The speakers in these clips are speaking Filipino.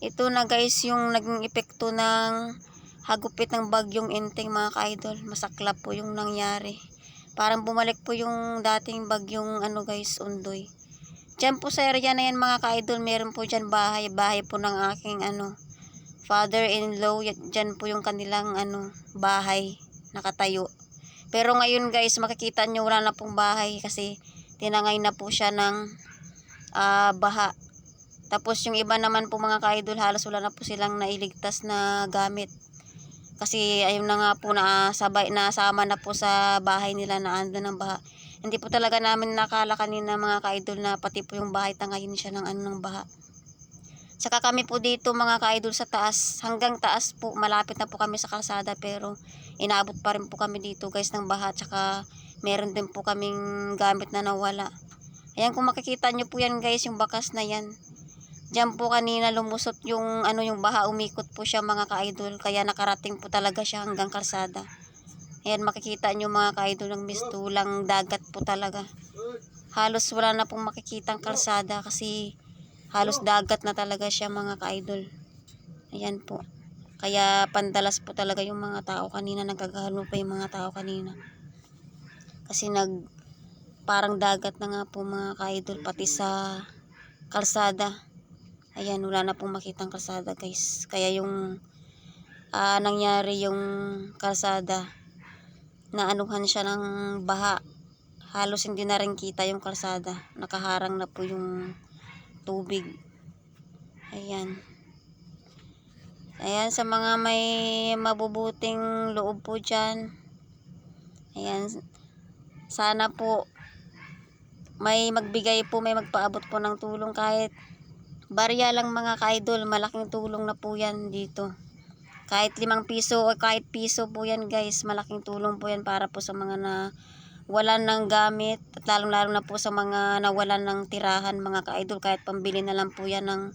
Ito na guys yung naging epekto ng hagupit ng bagyong enteng mga ka-idol. Masaklap po yung nangyari. Parang bumalik po yung dating bagyong ano guys, undoy. Diyan po sa area na yan mga ka-idol, meron po dyan bahay. Bahay po ng aking ano, father-in-law. Diyan po yung kanilang ano, bahay nakatayo. Pero ngayon guys, makikita nyo wala na pong bahay kasi tinangay na po siya ng ah, baha. Tapos yung iba naman po mga ka-idol, halos wala na po silang nailigtas na gamit. Kasi ayun na nga po na sabay nasama na po sa bahay nila na ando ng baha. Hindi po talaga namin nakala kanina mga ka-idol na pati po yung bahay tangayin siya ng ano ng baha. Saka kami po dito mga ka-idol sa taas, hanggang taas po, malapit na po kami sa kalsada pero inabot pa rin po kami dito guys ng baha. Tsaka meron din po kaming gamit na nawala. Ayan kung makikita nyo po yan guys, yung bakas na yan. Diyan po kanina lumusot yung ano yung baha, umikot po siya mga ka-idol. Kaya nakarating po talaga siya hanggang kalsada. Ayan makikita nyo mga ka-idol ng mistulang dagat po talaga. Halos wala na pong makikitang kalsada kasi halos dagat na talaga siya mga ka-idol. Ayan po. Kaya pandalas po talaga yung mga tao kanina, nagkagano pa yung mga tao kanina. Kasi nag parang dagat na nga po mga ka-idol pati sa kalsada. Ayan, wala na pong makitang kalsada guys. Kaya yung ah, nangyari yung kalsada na anuhan siya ng baha. Halos hindi na rin kita yung kalsada. Nakaharang na po yung tubig. Ayan. Ayan, sa mga may mabubuting loob po dyan. Ayan, sana po may magbigay po, may magpaabot po ng tulong kahit barya lang mga ka-idol, malaking tulong na po yan dito. Kahit limang piso o kahit piso po yan guys, malaking tulong po yan para po sa mga na walan ng gamit at lalong lalo na po sa mga nawalan ng tirahan mga ka-idol kahit pambili na lang po yan ng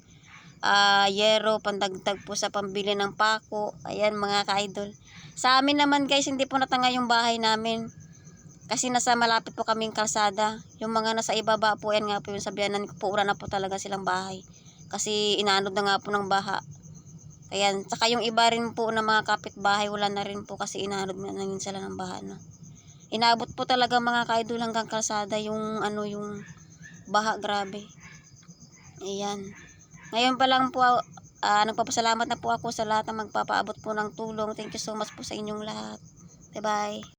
ah, yero, pandagdag po sa pambili ng pako. Ayan mga ka-idol. Sa amin naman guys, hindi po natanga yung bahay namin. Kasi nasa malapit po kaming kalsada. Yung mga nasa ibaba po, yan nga po yung sabihanan ko po, ura na po talaga silang bahay. Kasi inaanod na nga po ng baha. Ayan, saka yung iba rin po na mga kapitbahay, wala na rin po kasi inaanod na rin sila ng baha. No? Inabot po talaga mga kaidol hanggang kalsada yung ano yung baha, grabe. Ayan. Ngayon pa lang po, ah, nagpapasalamat na po ako sa lahat na magpapaabot po ng tulong. Thank you so much po sa inyong lahat. Bye-bye.